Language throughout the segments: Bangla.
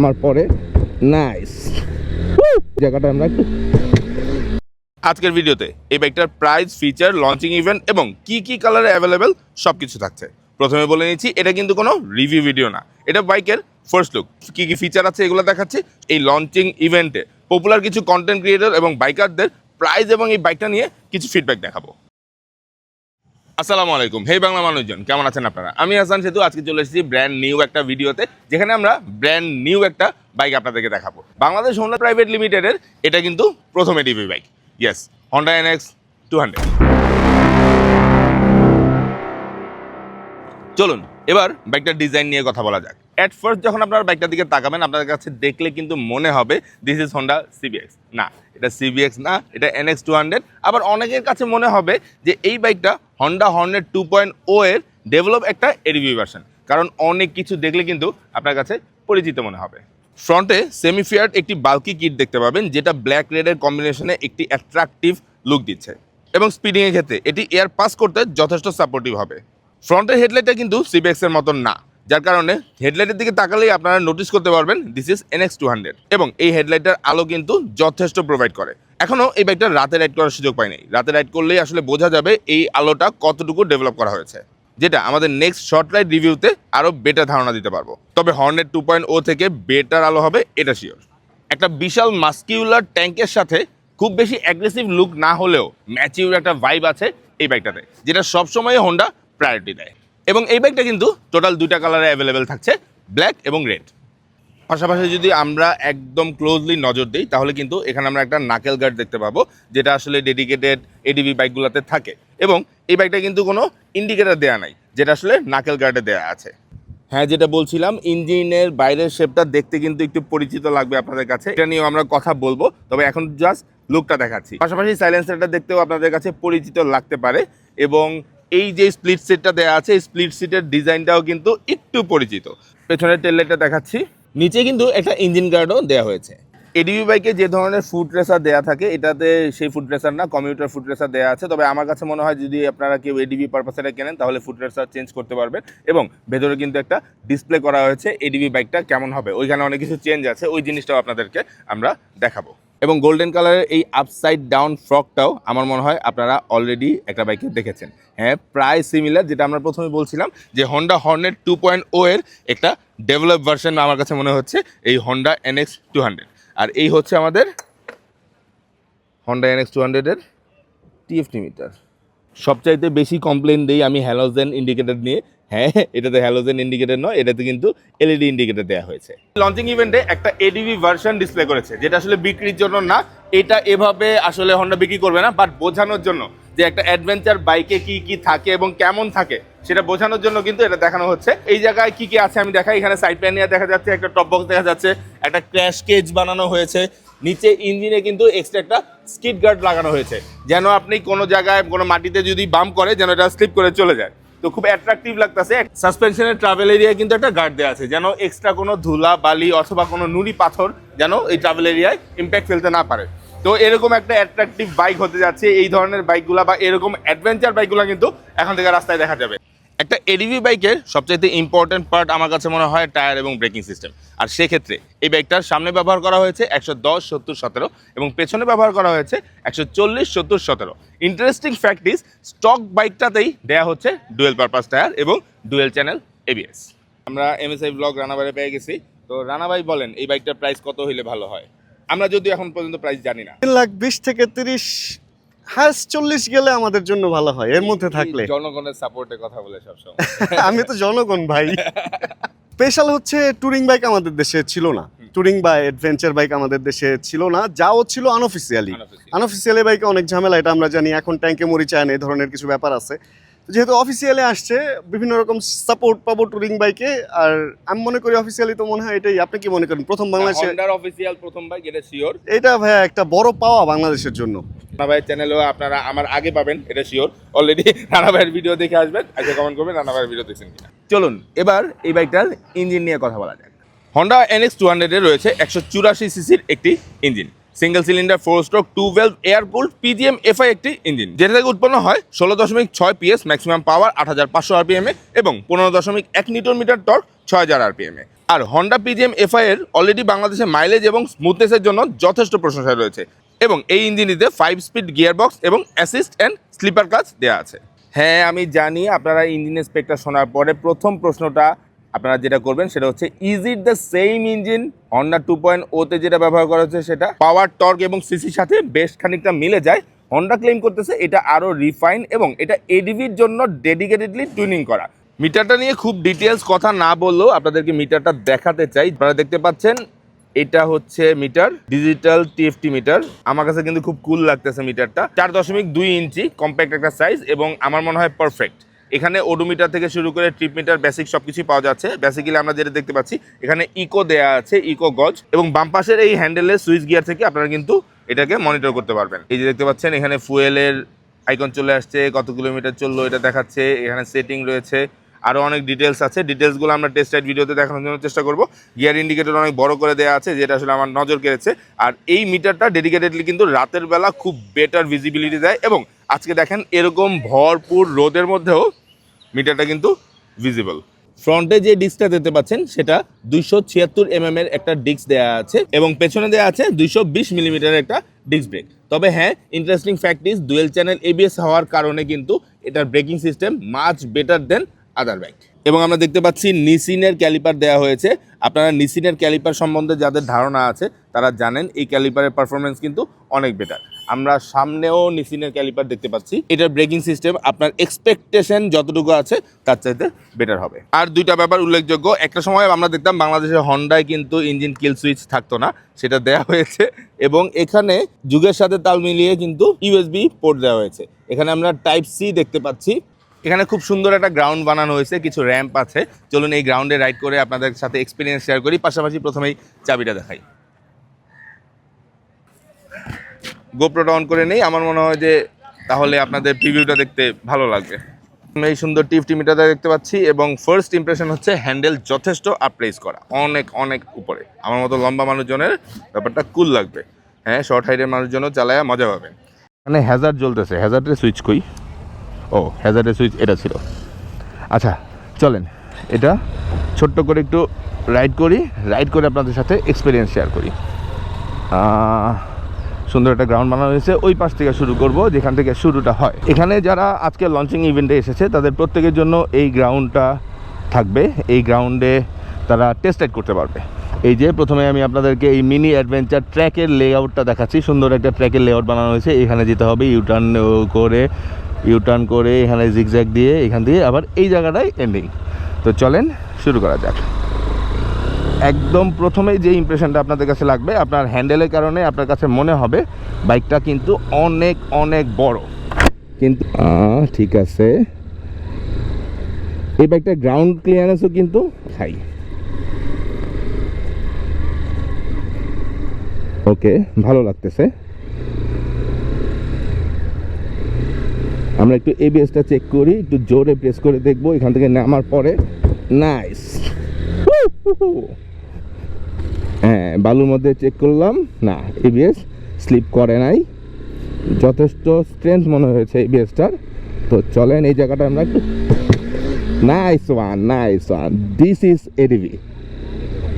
আমার পরে। নাইস জায়গাটা আমরা আজকের ভিডিওতে এই বাইকটার প্রাইস ফিচার লঞ্চিং ইভেন্ট এবং কি কি কালারে অ্যাভেলেবেল সব কিছু থাকছে। প্রথমে বলে নিচ্ছি, এটা কিন্তু কোনো রিভিউ ভিডিও না। এটা বাইকের ফার্স্ট লুক কি কি ফিচার আছে এগুলো দেখাচ্ছি। এই লঞ্চিং ইভেন্টে পপুলার কিছু কন্টেন্ট ক্রিয়েটর এবং বাইকারদের প্রাইস এবং এই বাইকটা নিয়ে কিছু ফিডব্যাক দেখাবো। আসসালামু আলাইকুম। হে বাংলা মানুষজন, কেমন আছেন আপনারা? আমি হাসান সেতু, আজকে চলে এসেছি ব্র্যান্ড নিউ একটা ভিডিওতে, যেখানে আমরা ব্র্যান্ড নিউ একটা বাইক আপনাদেরকে দেখাবো। বাংলাদেশ হোন্ডা প্রাইভেট লিমিটেডের এটা কিন্তু প্রথম ADP bike yes Honda NX two hundred চলুন, এবার বাইকটার ডিজাইন নিয়ে কথা বলা যাক। অ্যাট ফার্স্ট যখন আপনারা বাইকটার দিকে তাকাবেন, আপনাদের কাছে দেখলে কিন্তু মনে হবে দিস ইজ হন্ডা সিবিএক্স না, এটা সিবিএক্স না, এটা এনএক্স টু হান্ড্রেড আবার অনেকের কাছে মনে হবে যে এই বাইকটা Honda Hornet two point o এর ডেভেলপ একটা এডিবি ভার্সন কারণ অনেক কিছু দেখলে কিন্তু আপনার কাছে পরিচিত মনে হবে। ফ্রন্টে সেমি ফিয়ার্ড একটি বাল্কি কিট দেখতে পাবেন, যেটা ব্ল্যাক রেডের কম্বিনেশনে একটি অ্যাট্রাকটিভ লুক দিচ্ছে। এবং স্পিডিংয়ের ক্ষেত্রে এটি এয়ার পাস করতে যথেষ্ট সাপোর্টিভ হবে। ফ্রন্টের হেডলাইটটা কিন্তু সিবেক্সের মতন না। যার কারণে হেডলাইটের দিকে তাকালেই আপনারা নোটিস করতে পারবেন this is NX two hundred এবং এই হেডলাইটের আলো কিন্তু যথেষ্ট প্রোভাইড করে। এখনও এই বাইকটা রাতে রাইড করার সুযোগ পাইনি রাতে রাইড করলেই আসলে বোঝা যাবে এই আলোটা কতটুকু ডেভেলপ করা হয়েছে। যেটা আমাদের নেক্সট শর্ট রাইড রিভিউতে আরও বেটার ধারণা দিতে পারব। তবে হর্নেট টু পয়েন্ট ও থেকে বেটার আলো হবে, এটা শিওর একটা বিশাল মাস্কিউলার ট্যাঙ্কের সাথে খুব বেশি অ্যাগ্রেসিভ লুক না হলেও ম্যাচিউর একটা ভাইব আছে এই বাইকটাতে যেটা সবসময় হোন্ডা প্রায়োরিটি দেয়। এবং এই বাইকটা কিন্তু টোটাল দুইটা কালারে অ্যাভেলেবেল থাকছে ব্ল্যাক এবং রেড পাশাপাশি যদি আমরা একদম ক্লোজলি নজর দিই, তাহলে কিন্তু এখানে আমরা একটা নাকেল গার্ড দেখতে পাবো, যেটা আসলে ডেডিকেটেড এডিবি বাইকগুলোতে থাকে। এবং এই বাইকটা কিন্তু কোনো ইন্ডিকেটার দেওয়া নাই, যেটা আসলে নাকেল গার্ডে দেওয়া আছে। হ্যাঁ যেটা বলছিলাম ইঞ্জিনের বাইরের শেপটা দেখতে কিন্তু একটু পরিচিত লাগবে আপনাদের কাছে। এটা নিয়েও আমরা কথা বলব, তবে এখন জাস্ট লুকটা দেখাচ্ছি। পাশাপাশি সাইলেন্সারটা দেখতেও আপনাদের কাছে পরিচিত লাগতে পারে, এবং এই যে স্প্লিট সিটটা দেওয়া আছে স্প্লিট সিটের ডিজাইনটাও কিন্তু একটু পরিচিত। পেছনের টেললাইটটা দেখাচ্ছি। নিচে কিন্তু একটা ইঞ্জিন গার্ডও দেওয়া হয়েছে। এডিবি বাইকে যে ধরনের ফুড রেসার দেওয়া থাকে, এটাতে সেই ফুড রেসার না কমিউটার ফুড রেসার দেওয়া আছে। তবে আমার কাছে মনে হয় যদি আপনারা কেউ এডিবি পারপাসে কেনেন, তাহলে ফুড রেসার চেঞ্জ করতে পারবেন। এবং ভেতরে কিন্তু একটা ডিসপ্লে করা হয়েছে এডিবি বাইকটা কেমন হবে। ওইখানে অনেক কিছু চেঞ্জ আছে। ওই জিনিসটাও আপনাদেরকে আমরা দেখাবো। এবং গোল্ডেন কালারের এই আপসাইড ডাউন ফ্রকটাও আমার মনে হয় আপনারা অলরেডি একটা বাইকে দেখেছেন। হ্যাঁ প্রায় সিমিলার যেটা আমরা প্রথমে বলছিলাম যে Honda Hornet two point o এর একটা ডেভেলপ ভার্সন আমার কাছে মনে হচ্ছে, এই হন্ডা এনএক্স টু হান্ড্রেড আর এই হচ্ছে আমাদের হন্ডা এনএক্স টু হান্ড্রেডের টিএফটি মিটার সবচাইতে বেশি কমপ্লেন দিই আমি হ্যালোজেন ইন্ডিকেটর নিয়ে। হ্যাঁ এটাতে হ্যালোজেন ইন্ডিকেটর নয়, এটাতে কিন্তু এলইডি ইন্ডিকেটার দেওয়া হয়েছে। লঞ্চিং ইভেন্টে একটা এডিভি ভার্সন ডিসপ্লে করেছে, যেটা আসলে বিক্রির জন্য না, এটা এভাবে আসলে হন্ডা বিক্রি করবে না বাট বোঝানোর জন্য। যে একটা অ্যাডভেঞ্চার বাইকে কি কি থাকে এবং কেমন থাকে, সেটা বোঝানোর জন্য কিন্তু এটা দেখানো হচ্ছে। এই জায়গায় কি কি আছে আমি দেখাই। এখানে সাইড প্যানিয়া দেখা যাচ্ছে, একটা টপ বক্স দেখা যাচ্ছে, একটা ক্র্যাশ কেজ বানানো হয়েছে। নিচে ইঞ্জিনে কিন্তু এক্সট্রা একটা স্কিড গার্ড লাগানো হয়েছে। যেন আপনি কোনো জায়গায়, কোনো মাটিতে যদি বাম করে, যেন এটা স্লিপ করে চলে যায়। তো খুব অ্যাট্রাকটিভ লাগতেছে। সাসপেনশনের ট্রাভেল এরিয়ায় কিন্তু একটা গার্ড দেওয়া আছে, যেন এক্সট্রা কোনো ধুলা, বালি অথবা কোনো নুড়ি পাথর যেন এই ট্রাভেল এরিয়ায় ইম্প্যাক্ট ফেলতে না পারে। তো এরকম একটা অ্যাট্রাকটিভ বাইক হতে যাচ্ছে, এই ধরনের বাইকগুলো বা এরকম অ্যাডভেঞ্চার বাইকগুলো কিন্তু এখন থেকে রাস্তায় দেখা যাবে। একটা এডিভি বাইকের সবচাইতে ইম্পর্টেন্ট পার্ট আমার কাছে মনে হয় টায়ার এবং ব্রেকিং সিস্টেম আর সেক্ষেত্রে এই বাইকটার সামনে ব্যবহার করা হয়েছে একশো দশ, সত্তর, সতেরো এবং পেছনে ব্যবহার করা হয়েছে একশো চল্লিশ, সত্তর, সতেরো। ইন্টারেস্টিং ফ্যাক্ট ইজ স্টক বাইকটাতেই দেয়া হচ্ছে ডুয়েল পারপাস টায়ার এবং ডুয়েল চ্যানেল এবিএস আমরা এমএসআই ব্লগ রানাবাইরে পেয়ে গেছি। তো রানাবাই বলেন, এই বাইকটার প্রাইস কত হইলে ভালো হয়? আমরা যদি এখন পর্যন্ত প্রাইস জানি না। তিন লাখ বিশ থেকে তিরিশ চল্লিশ গেলে আমাদের জন্য ভালো হয় এর মধ্যে থাকলে। জনগণের সাপোর্টে কথা বলে সবসময়। আমি তো জনগণ ভাই। স্পেশাল হচ্ছে টুরিং বাইক আমাদের দেশে ছিল না। টুরিং বা অ্যাডভেঞ্চার বাইক আমাদের দেশে ছিল না যাও ছিল আনঅফিসিয়ালি Unofficial। আনঅফিসিয়ালি বাইকে অনেক ঝামেলা এটা আমরা জানি এখন ট্যাঙ্কে মরি চায় না এই ধরনের কিছু ব্যাপার আছে। যেহেতু অফিসিয়ালি আসছে বিভিন্ন রকম সাপোর্ট পাবো টুরিং বাইকে আর আমি মনে করি অফিসিয়ালি তো মনে হয় এটাই। আপনি কি মনে করেন? প্রথম বাংলাদেশে হন্ডার অফিসিয়াল প্রথম বাইক এটা শিওর এটা ভাইয়া একটা বড় পাওয়া বাংলাদেশের জন্য। রানা ভাইয়ের চ্যানেলেও আপনারা আমার আগে পাবেন এটা শিওর অলরেডি রানা ভাইয়ের ভিডিও দেখে আসবেন আজকে কমেন্ট করবেন রানা ভাইয়ের ভিডিও দেখছেন কিনা। চলুন এবার এই বাইকটার ইঞ্জিন নিয়ে কথা বলা যাক। হন্ডা এনএক্স টু হান্ড্রেডে রয়েছে একশো চুরাশি সিসির একটি engine single cylinder four stroke two valve air cooled PGM FI একটি ইঞ্জিন যেটা থেকে উৎপন্ন হয় ষোলো দশমিক ছয় পিএস ম্যাক্সিমাম পাওয়ার আট হাজার পাঁচশো আরপিএম এ এবং পনেরো দশমিক এক নিউটন মিটার টর্ক ছয় হাজার আরপিএম এ। আর হন্ডা পিজিএম এফআই এর অলরেডি বাংলাদেশে মাইলেজ এবং স্মুথনেসের জন্য যথেষ্ট প্রশংসা রয়েছে এবং এই ইঞ্জিনটিতে ফাইভ স্পিড গিয়ার বক্স এবং অ্যাসিস্ট অ্যান্ড স্লিপার ক্লাচ দেওয়া আছে। হ্যাঁ আমি জানি আপনারা ইঞ্জিনের স্পেকটা শোনার পরে প্রথম প্রশ্নটা আপনারা যেটা করবেন সেটা হচ্ছে is it the same engine Honda two point ওতে যেটা ব্যবহার করা হচ্ছে সেটা পাওয়ার টর্ক এবং সিসির সাথে বেশ খানিকটা মিলে যায়। হন্ডা ক্লেম করতেছে এটা আরও রিফাইন এবং এটা এডিভির জন্য ডেডিকেটেডলি টুনিং করা। মিটারটা নিয়ে খুব ডিটেলস কথা না বললেও আপনাদেরকে মিটারটা দেখাতে চাই। আপনারা দেখতে পাচ্ছেন, এটা হচ্ছে মিটার ডিজিটাল টিএফটি মিটার আমার কাছে কিন্তু খুব কুল লাগতেছে মিটারটা চার দশমিক দুই ইঞ্চি কম্প্যাক্ট একটা সাইজ এবং আমার মনে হয় পারফেক্ট এখানে ওডোমিটার থেকে শুরু করে ট্রিপ মিটার বেসিক সব কিছুই পাওয়া যাচ্ছে। বেসিক্যালি আমরা যেটা দেখতে পাচ্ছি, এখানে ইকো দেয়া আছে ইকো গজ এবং বাম পাশের এই হ্যান্ডেলের সুইচ গিয়ার থেকে আপনারা কিন্তু এটাকে মনিটর করতে পারবেন। এই যে দেখতে পাচ্ছেন, এখানে ফুয়েলের আইকন চলে আসছে, কত কিলোমিটার চলল এটা দেখাচ্ছে, এখানে সেটিং রয়েছে। আরও অনেক ডিটেলস আছে। ডিটেলসগুলো আমরা টেস্ট রাইড ভিডিওতে দেখানোর জন্য চেষ্টা করব। গিয়ার ইন্ডিকেটর অনেক বড় করে দেওয়া আছে, যেটা আসলে আমার নজর কেড়েছে। আর এই মিটারটা ডেডিকেটেডলি কিন্তু রাতের বেলা খুব বেটার ভিজিবিলিটি দেয় এবং আজকে দেখেন এরকম ভরপুর রোদের মধ্যেও মিটারটা কিন্তু ভিজিবল ফ্রন্টে যে ডিস্কটা দেখতে পাচ্ছেন, সেটা দুইশো ছিয়াত্তর এমএম এর একটা ডিস্ক দেওয়া আছে এবং পেছনে দেওয়া আছে দুইশো বিশ মিলিমিটারের একটা ডিস্ক ব্রেক তবে হ্যাঁ interesting fact is dual channel ABS হওয়ার কারণে কিন্তু এটার braking system much better than other bike এবং আমরা দেখতে পাচ্ছি নিসিনের ক্যালিপার দেওয়া হয়েছে। আপনারা নিসিনের ক্যালিপার সম্বন্ধে যাদের ধারণা আছে, তারা জানেন এই ক্যালিপারের পারফরমেন্স কিন্তু অনেক বেটার আমরা সামনেও নিসিনের ক্যালিপার দেখতে পাচ্ছি। এটার ব্রেকিং সিস্টেম আপনার এক্সপেকটেশন যতটুকু আছে, তার চাইতে বেটার হবে। আর দুইটা ব্যাপার উল্লেখযোগ্য। একটা সময় আমরা দেখতাম বাংলাদেশের হন্ডায় কিন্তু ইঞ্জিন কিল সুইচ থাকতো না, সেটা দেওয়া হয়েছে। এবং এখানে যুগের সাথে তাল মিলিয়ে কিন্তু ইউএসবি পোর্ট দেওয়া হয়েছে। এখানে আমরা টাইপ সি দেখতে পাচ্ছি। এখানে খুব সুন্দর একটা গ্রাউন্ড বানানো হয়েছে, কিছু র্যাম্প আছে। চলুন এই গ্রাউন্ডে রাইড করে আপনাদের সাথে এক্সপিরিয়েন্স শেয়ার করি, পাশাপাশি প্রথমেই চাবিটা দেখাই। গোপ্রোটা অন করে নেই, আমার মনে হয় যে তাহলে আপনাদের প্রিভিউটা দেখতে ভালো লাগবে। এই সুন্দর টিফটি মিটারটা দেখতে পাচ্ছি, এবং ফার্স্ট ইমপ্রেশন হচ্ছে হ্যান্ডেল যথেষ্ট আপপ্লেস করা, অনেক অনেক উপরে। আমার মতো লম্বা মানুষজনের ব্যাপারটা কুল লাগবে। হ্যাঁ শর্ট হাইটের মানুষজনও চালায়া মজা পাবেন। মানে হ্যাজার্ড জ্বলতেছে হ্যাজার্ডের সুইচ কই? ও হ্যাজার্ডের সুইচ এটা ছিল। আচ্ছা চলেন। এটা ছোট্ট করে একটু রাইড করি রাইড করে আপনাদের সাথে এক্সপিরিয়েন্স শেয়ার করি। সুন্দর একটা গ্রাউন্ড বানানো হয়েছে। ওই পাশ থেকে শুরু করব, যেখান থেকে শুরুটা হয়। এখানে যারা আজকে লঞ্চিং ইভেন্টে এসেছে, তাদের প্রত্যেকের জন্য এই গ্রাউন্ডটা থাকবে। এই গ্রাউন্ডে তারা টেস্ট রাইড করতে পারবে। এই যে, প্রথমে আমি আপনাদেরকে এই মিনি অ্যাডভেঞ্চার ট্র্যাকের লেআউটটা দেখাচ্ছি। সুন্দর একটা ট্র্যাকের লেআউট বানানো হয়েছে। এখানে যেতে হবে ইউটার্ন করে ইউটার্ন করে এখানে জিগজ্যাগ দিয়ে এখান দিয়ে আবার এই জায়গাটায় এন্ডিং তো চলেন শুরু করা যাক। একদম প্রথমেই যে ইমপ্রেশনটা আপনাদের কাছে লাগবে, আপনার হ্যান্ডেলের কারণে আপনার কাছে মনে হবে বাইকটা কিন্তু অনেক অনেক বড়। কিন্তু ঠিক আছে। এই বাইকটা গ্রাউন্ড ক্লিয়ারেন্সও কিন্তু হাই ওকে ভালো লাগতেছে। আমরা একটু এবিএসটা চেক করি, একটু জোরে প্রেস করে দেখব, এখান থেকে নামার পরে। নাইস হ্যাঁ বালুর মধ্যে চেক করলাম। না এবিএস স্লিপ করে নাই। যথেষ্ট স্ট্রেংথ মনে হয়েছে এবিএসটার তো চলেন, এই জায়গাটা আমরা একটু nice one nice one this is ADV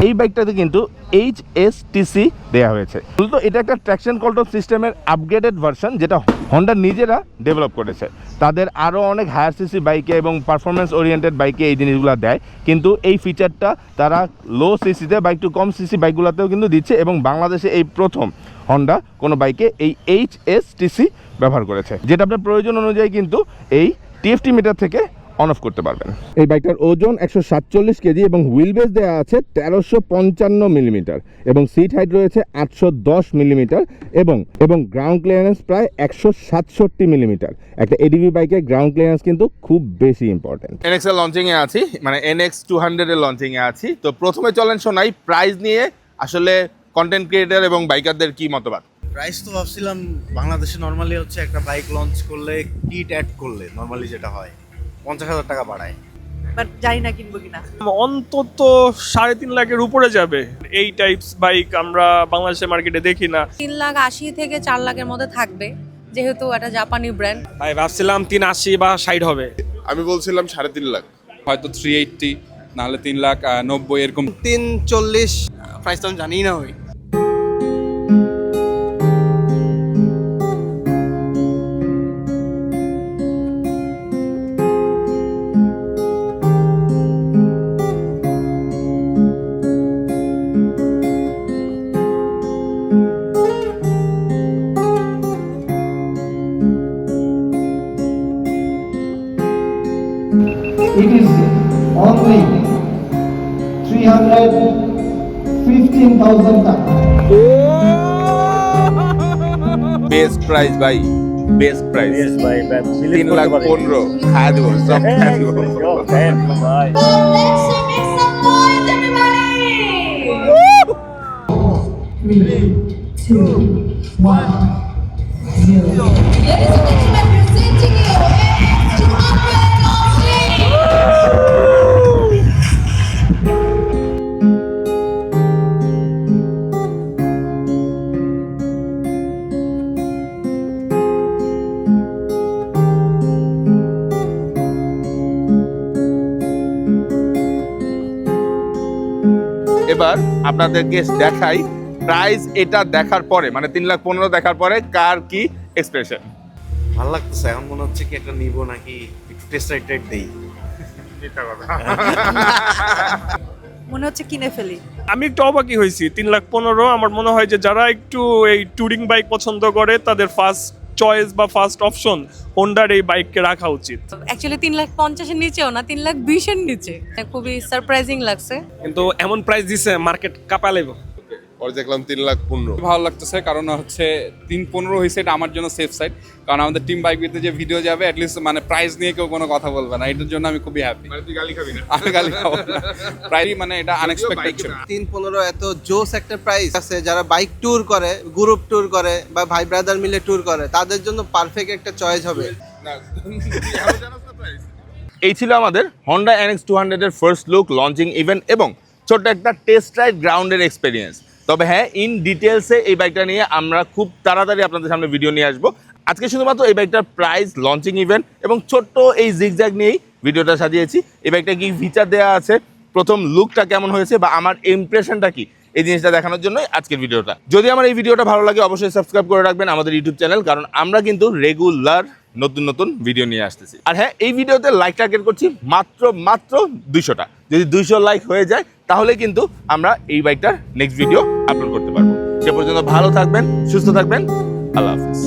এই বাইকটাতে কিন্তু এইচ এস টিসি দেওয়া হয়েছে। মূলত এটা একটা ট্র্যাকশন কন্ট্রোল সিস্টেমের আপগ্রেডেড ভার্সন যেটা হন্ডা নিজেরা ডেভেলপ করেছে। তাদের আরও অনেক হায়ার সিসি বাইকে এবং পারফরমেন্স ওরিয়েন্টেড বাইকে এই জিনিসগুলো দেয়। কিন্তু এই ফিচারটা তারা লো সিসিতে বাইক টু কম সিসি বাইকগুলোতেও কিন্তু দিচ্ছে এবং বাংলাদেশে এই প্রথম হন্ডা কোনো বাইকে এই এইচ এস টিসি ব্যবহার করেছে। যেটা আপনার প্রয়োজন অনুযায়ী কিন্তু এই টিএফটি মিটার থেকে অন অফ করতে পারবেন। এই বাইকটার ওজন একশো সাতচল্লিশ কেজি এবং হুইল বেস দেওয়া আছে তেরোশো পঞ্চান্ন মিলিমিটার এবং সিট হাইট রয়েছে আটশো দশ মিলিমিটার এবং এবং গ্রাউন্ড ক্লিয়ারেন্স প্রায় একশো সাতষট্টি মিলিমিটার। একটা এডিভি বাইকের গ্রাউন্ড ক্লিয়ারেন্স কিন্তু খুব বেশি ইম্পর্টেন্ট এনএক্স এর লঞ্চিং এ আছি মানে এনএক্স টু হান্ড্রেড এর লঞ্চিং এ আছি। তো প্রথমে চলেন শোনাই প্রাইস নিয়ে আসলে কন্টেন্ট ক্রিয়েটার এবং বাইকারদের কি মতবাদ? প্রাইস তো ভাবছিলাম বাংলাদেশে নর্মালি হচ্ছে একটা বাইক লঞ্চ করলে কিট অ্যাড করলে নর্মালি যেটা হয়। পঞ্চাশ হাজার টাকা বাড়ায়। বাট জানি না কিনবো কিনা। অন্তত সাড়ে তিন লাখের উপরে যাবে। এই টাইপস বাইক আমরা বাংলাদেশের মার্কেটে দেখি না। তিন লাখ আশি থেকে চার লাখের মধ্যে থাকবে যেহেতু এটা জাপানি ব্র্যান্ড ভাই ভাবছিলাম তিন আশি বা ষাট হবে। আমি বলছিলাম সাড়ে তিন লাখ। হয়তো থ্রি এইটটি নাহলে তিন লাখ নব্বই এরকম। তিন চল্লিশ প্রাইস তো আমি জানি না ওই It is only 315,000 taka. Best price ভাই বেস্ট প্রাইস তিন লাখ পনেরো খাওয়া দেবো সব খাওয়া দেবো এবার আপনাদেরকে দেখাই। প্রাইস এটা দেখার পরে মানে তিন লাখ পনেরো দেখার পরে কার কি এক্সপ্রেশন ভালো লাগতেছে এখন মনে হচ্ছে কি একটা নিবো নাকি একটু টেস্ট দেই। মনে হচ্ছে কিনে ফেলি। আমি একটু অবাকই হয়েছি তিন লাখ পনেরো আমার মনে হয় যে যারা একটু এই ট্যুরিং বাইক পছন্দ করে তাদের ফার্স্ট চয়েস বা ফার্স্ট অপশন হোন্ডার এই বাইককে রাখা উচিত। অ্যাকচুয়ালি তিন লাখ পঞ্চাশের নিচেও না তিন লাখ বিশের নিচে। খুবই সারপ্রাইজিং লাগছে। কিন্তু এমন প্রাইস দিছে মার্কেট কাপা লেবো পরে দেখলাম তিন লাখ পনেরো। ভালো লাগতেছে কারণ হচ্ছে তিন পনেরো হয়েছে এটা আমার জন্য সেফ সাইড কারণ আমাদের টিম বাইক যে ভিডিও যাবে অ্যাটলিস্ট মানে প্রাইস নিয়ে কেউ কোনো কথা বলবে না। এটার জন্য আমি খুবই হ্যাপি মানে গালি খাবি না? আমি গালি খাব প্রায় মানে এটা আনএক্সপেক্টেড ছিল। তিন পনেরো এত জোস একটা প্রাইস আছে যারা বাইক ট্যুর করে গ্রুপ ট্যুর করে বা ভাই ব্রাদার মিলে ট্যুর করে তাদের জন্য পারফেক্ট একটা চয়েস হবে? এই ছিল আমাদের হন্ডা এনএক্স টু হান্ড্রেডের ফার্স্ট লুক লঞ্চিং ইভেন্ট এবং ছোট্ট একটা টেস্ট রাইড গ্রাউন্ডের এক্সপিরিয়েন্স তবে হ্যাঁ ইন ডিটেলসে এই বাইকটা নিয়ে আমরা খুব তাড়াতাড়ি আপনাদের সামনে ভিডিও নিয়ে আসব। আজকে শুধুমাত্র এই বাইকটার প্রাইস লঞ্চিং ইভেন্ট এবং ছোট্ট এই জিগজ্যাগ নিয়েই ভিডিওটা সাজিয়েছি। এই বাইকটা কি ফিচার দেওয়া আছে? প্রথম লুকটা কেমন হয়েছে বা আমার ইমপ্রেশনটা কি? এই জিনিসটা দেখানোর জন্যই আজকের ভিডিওটা যদি আমার এই ভিডিওটা ভালো লাগে, অবশ্যই সাবস্ক্রাইব করে রাখবেন আমাদের ইউটিউব চ্যানেল কারণ আমরা কিন্তু রেগুলার নতুন নতুন ভিডিও নিয়ে আসতেছি। আর হ্যাঁ এই ভিডিওতে লাইক টার্গেট করছি মাত্র মাত্র দুইশোটা। যদি দুইশো লাইক হয়ে যায় তাহলে কিন্তু আমরা এই বাইকটার নেক্সট ভিডিও আপলোড করতে পারব। সে পর্যন্ত ভালো থাকবেন, সুস্থ থাকবেন। আল্লাহ হাফিজ।